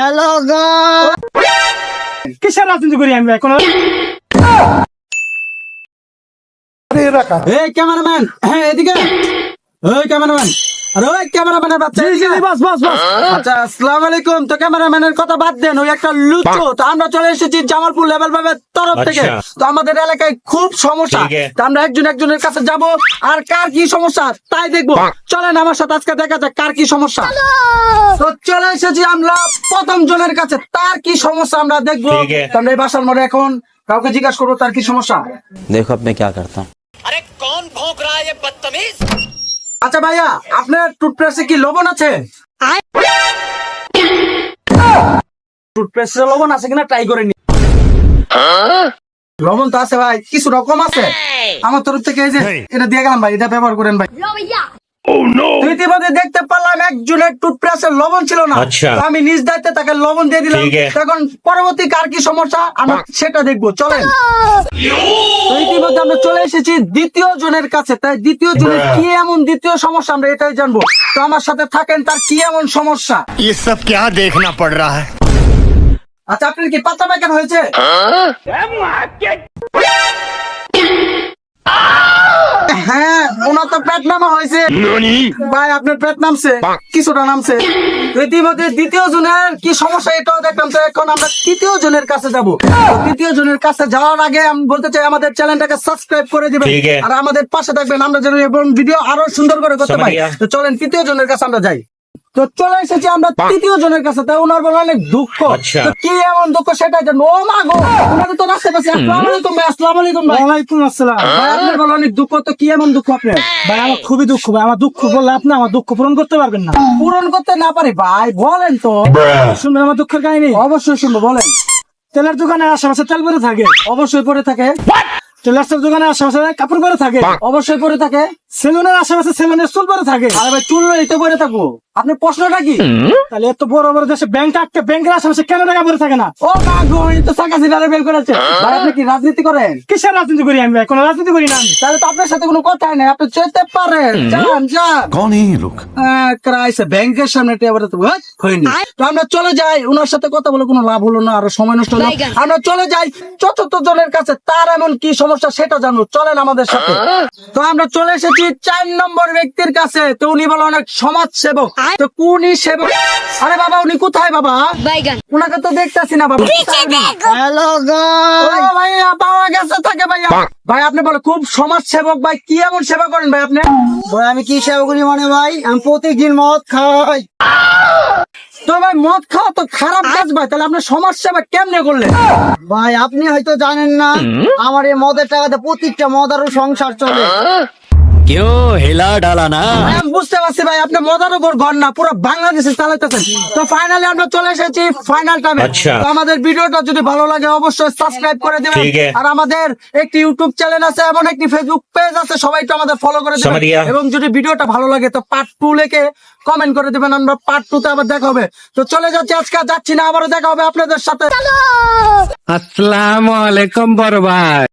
Hello কিসের রাজনীতি করি আমি ভাই কোনো এই ক্যামেরাম্যান হ্যাঁ এদিকে ওই ক্যামেরাম্যান আরে ওই হ্যাঁ। আচ্ছা, এলাকায় একজন একজনের কাছে আর কার কি সমস্যা তাই দেখব। আমার সাথে আজকে দেখা কার কি সমস্যা। তো চলে এসেছি আমরা প্রথম জনের কাছে তার কি সমস্যা আমরা দেখব। এই বাসার মোড়ে এখন কাউকে জিজ্ঞাসা করব তার কি সমস্যা। দেখো আপনি করতাম আচ্ছা ভাইয়া আপনার টুথপেস্টে কি লবণ আছে? টুথপেস্টে লবণ আছে কিনা ট্রাই করে নি। লবণ তো আছে ভাই কিছু রকম আছে। আমার তরফ থেকে এই যে এটা দিয়ে গেলাম ভাই এটা ব্যবহার করেন ভাই। ইতিমধ্যে দেখতে পারলাম একজনের টুথপেস্টের লবণ ছিল না তো আমি নিজ দায়িত্বে তাকে লবণ দিয়ে দিলাম এখন পরবর্তী কার কি সমস্যা আমরা সেটা দেখবো চলেন তো ইতিমধ্যে আমরা চলে এসেছি দ্বিতীয় জনের কাছে তাই দ্বিতীয় জনের কি এমন দ্বিতীয় সমস্যা আমরা এটাই জানবো তো আমার সাথে থাকেন তার কি এমন সমস্যা ये सब क्या देखना पड़ रहा है আচ্ছা আপনার কি পাতা পায়খানা হয়েছে হ্যাঁ তো পেট নামা হয়েছে। ভাই আপনার পেট নামছে? কিছুটা নামছে। ইতিমধ্যে দ্বিতীয় জনের কি সমস্যা এটাও দেখলাম তো এখন আমরা তৃতীয় জনের কাছে যাব। তৃতীয় জনের কাছে যাওয়ার আগে আমি বলতে চাই আমাদের চ্যানেলটাকে সাবস্ক্রাইব করে দিবেন। আর আমাদের পাশে থাকবেন। আমরা যেন এবং ভিডিও আরও সুন্দর করে করতে পারি। তো চলেন তৃতীয় জনের কাছে আমরা যাই। তো চলে এসেছি আমরা তৃতীয় জনের কাছে তাই ওনার বলে অনেক দুঃখ। কি এমন দুঃখ সেটাই জানব। ও মা গো ওনাদের তো রাস্তায় পাশে। আসসালামু আলাইকুম ভাই আসসালামু আলাইকুম ভাই। ওয়ালাইকুম আসসালাম। ভাই আপনার বলে অনেক দুঃখ তো কি এমন দুঃখ আপনার? ভাই আমার খুবই দুঃখ ভাই। আমার দুঃখ বললে আপনি আমার দুঃখ পূরণ করতে পারবেন না। পূরণ করতে না পারি ভাই বলেন তো। শুনবেন আমার দুঃখের কাহিনী? অবশ্যই শুনব বলেন। তেলের দোকানে আশেপাশে তেল পরে থাকে। অবশ্যই পরে থাকে। তেলের দোকানে আশেপাশে কাপড় পরে থাকে। অবশ্যই পরে থাকে। সেলুনের আশেপাশে সেলুনের চুল পরে থাকে। আরে ভাই চুল এতে পরে থাকব। আপনি প্রশ্নটা কি? তাহলে এত বড় বড় দেশে ব্যাংক আটকে ব্যাংকের আশেপাশে কেন টাকা পরে থাকে না? ও তো চাকা জিলারে বের করেছে। ভাই আপনি কি রাজনীতি করেন? কিসের রাজনীতি করি আমি ভাই? কোন রাজনীতি করি না তাহলে তো আপনার সাথে কোনো কথাই নাই আপনি যেতে পারেন। যান যান। কোন এই লোক? ক্রাইস ব্যাংকের সামনে টাকা পরে থাকব হ্যাঁ? হয়নি। তো আমরা চলে যাই ওনার সাথে কথা বলে কোনো লাভ হলো না আর সময় নষ্ট হলো। আমরা চলে যাই চতুর্থ জনের কাছে তার এমন কি সমস্যা সেটা জানো চলেন আমাদের সাথে। তো আমরা চলে এসেছি চার নম্বর ব্যক্তির কাছে তো উনি বলে অনেক সমাজ সেবক তো কোনই সেবক? আরে বাবা উনি কোথায় বাবা? ওনাকে তো দেখতেছি না বাবা। হ্যালো ভাইয়া পাওয়া গেছে তাকে ভাইয়া। ভাই আপনি বলে খুব সমাজ সেবক ভাই কি এমন সেবা করেন ভাই আপনি? ভাই আমি কি সেবা করি মানে ভাই? আমি প্রতিদিন মদ খাই। তো ভাই মদ খাওয়া তো খারাপ কাজ ভাই তাহলে আপনার সমাজ সেবা কেমনে করলেন? ভাই আপনি হয়তো জানেন না আমার এই মদের টাকাতে প্রত্যেকটা মদ আরও সংসার চলে। কেউ হেলা ডালা না। বুঝতে পারছি ভাই আপনি মজার উপর ঘর না পুরো বাংলাদেশে চালাইতেছেন। তো ফাইনালি আমরা চলে এসেছি ফাইনাল আচ্ছা। টাইমে আমাদের ভিডিওটা যদি ভালো লাগে অবশ্যই সাবস্ক্রাইব করে আর আমাদের একটি ইউটিউব চ্যানেল আছে এমন একটি ফেসবুক পেজ আছে সবাই তো আমাদের ফলো করে এবং যদি ভিডিওটা ভালো লাগে তো পার্ট টু লেখে কমেন্ট করে দিবেন আমরা পার্ট টু তে আবার দেখা হবে। তো চলে যাচ্ছি আজকে যাচ্ছি না আবারও দেখা হবে আপনাদের সাথে। আসসালামু আলাইকুম বড় ভাই।